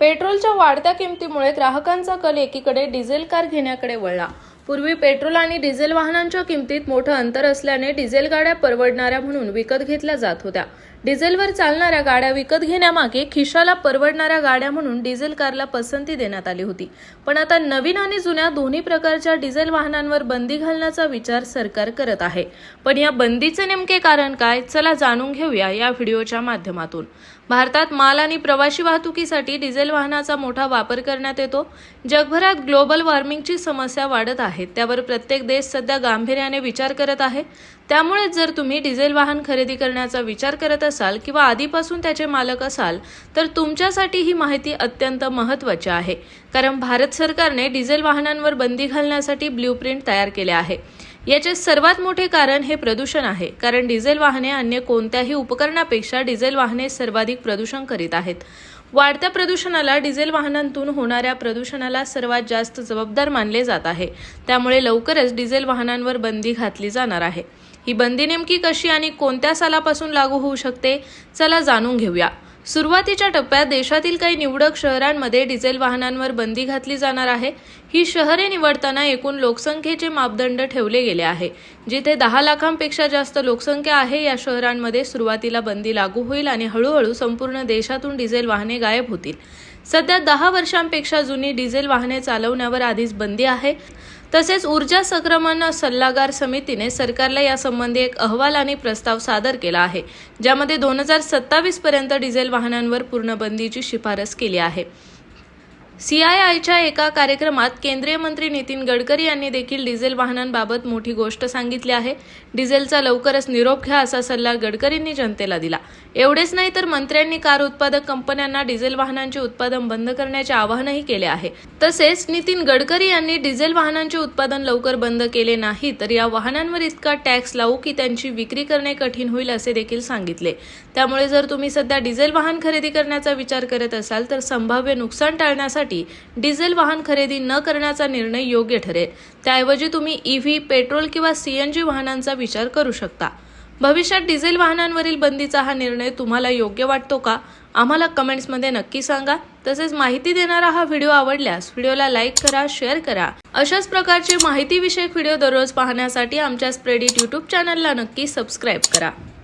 पेट्रोलच्या वाढत्या किमतीमुळे ग्राहकांचा कल एकीकडे डिझेल कार घेण्याकडे वळला. पूर्वी पेट्रोल आणि डिझेल वाहनांच्या किमतीत मोठं अंतर असल्याने डिझेल गाड्या परवडणाऱ्या म्हणून विकत घेतल्या जात होत्या. डिझेलवर चालणाऱ्या गाड्या विकत घेण्यामागे खिशाला परवडणाऱ्या गाड्या म्हणून डिझेल कारला पसंती देण्यात आली होती. पण आता नवीन आणि जुन्या दोन्ही प्रकारच्या डिझेल वाहनांवर बंदी घालण्याचा विचार सरकार करत आहे. पण या बंदीचे नेमके कारण काय? चला जाणून घेऊया या व्हिडिओच्या माध्यमातून. भारतात माल आणि प्रवाशी वाहतुकीसाठी डिझेल वाहनाचा मोठा वापर करण्यात येतो. जगभरात ग्लोबल वॉर्मिंगची समस्या वाढत आहे. त्यावर प्रत्येक देश सध्या गांभीर्याने विचार करत आहे. त्यामुळे जर तुम्ही डिझेल वाहन खरेदी करण्याचा विचार करत असाल किंवा आधीपासून त्याचे मालक असाल तर तुमच्यासाठी ही माहिती अत्यंत महत्त्वाची आहे. कारण भारत सरकारने डिझेल वाहनांवर बंदी घालण्यासाठी ब्ल्यूप्रिंट तयार केले आहे. याचे सर्वात मोठे कारण हे प्रदूषण आहे. कारण डिझेल वाहने अन्य कोणत्याही उपकरणापेक्षा डिझेल वाहने सर्वाधिक प्रदूषण करीत आहेत. वाढत्या प्रदूषणाला डिझेल वाहनांतून होणाऱ्या प्रदूषणाला सर्वात जास्त जबाबदार मानले जात आहे. त्यामुळे लवकरच डिझेल वाहनांवर बंदी घातली जाणार आहे. ही बंदी नेमकी कशी आणि कोणत्या सालापासून लागू होऊ शकते? चला जाणून घेऊया. सुरुवातीच्या टप्प्यात देशातील काही निवडक शहरांमध्ये डिझेल वाहनांवर बंदी घातली जाणार आहे. ही शहरे निवडताना एकूण लोकसंख्येचे मापदंड ठेवले गेले आहे. जिथे दहा लाखांपेक्षा जास्त लोकसंख्या आहे या शहरांमध्ये सुरुवातीला बंदी लागू होईल आणि हळूहळू संपूर्ण देशातून डिझेल वाहने गायब होतील. सध्या दहा वर्षांपेक्षा जुनी डिझेल वाहने चालवण्यावर आधीच बंदी आहे. तसेच ऊर्जा संक्रमण सल्लागार समितीने सरकारला यासंबंधी एक अहवाल आणि प्रस्ताव सादर केला आहे ज्यामध्ये दोन हजार सत्तावीस पर्यंत डिझेल वाहनांवर पूर्ण बंदीची शिफारस केली आहे. सीआयआयच्या एका कार्यक्रमात केंद्रीय मंत्री नितीन गडकरी यांनी देखील डिझेल वाहनांबाबत मोठी गोष्ट सांगितली आहे. डिझेलचा लवकरच निरोप घ्या असा सल्ला गडकरींनी जनतेला दिला. एवढेच नाही तर मंत्र्यांनी कार उत्पादक कंपन्यांना डिझेल वाहनांचे उत्पादन बंद करण्याचे आवाहनही केले आहे. तसेच नितीन गडकरी यांनी डिझेल वाहनांचे उत्पादन लवकर बंद केले नाही तर या वाहनांवर इतका टॅक्स लावू की त्यांची विक्री करणे कठीण होईल असे देखील सांगितले. त्यामुळे जर तुम्ही सध्या डिझेल वाहन खरेदी करण्याचा विचार करत असाल तर संभाव्य नुकसान टाळण्यासाठी डिझेल वाहन खरेदी न करण्याचा निर्णय योग्य ठरेल. त्याऐवजी तुम्ही ईव्ही पेट्रोल किंवा सीएनजी वाहनांचा विचार करू शकता. भविष्यात डिझेल वाहनांवरील बंदीचा हा निर्णय तुम्हाला योग्य वाटतो का? आम्हाला कमेंट्समध्ये नक्की सांगा. तसेच माहिती देणारा हा व्हिडिओ आवडल्यास व्हिडिओला लाईक करा शेअर करा. अशाच प्रकारचे माहितीविषयक व्हिडिओ दररोज पाहण्यासाठी आमच्या स्प्रेडिट यूट्यूब चॅनलला नक्की सबस्क्राईब करा.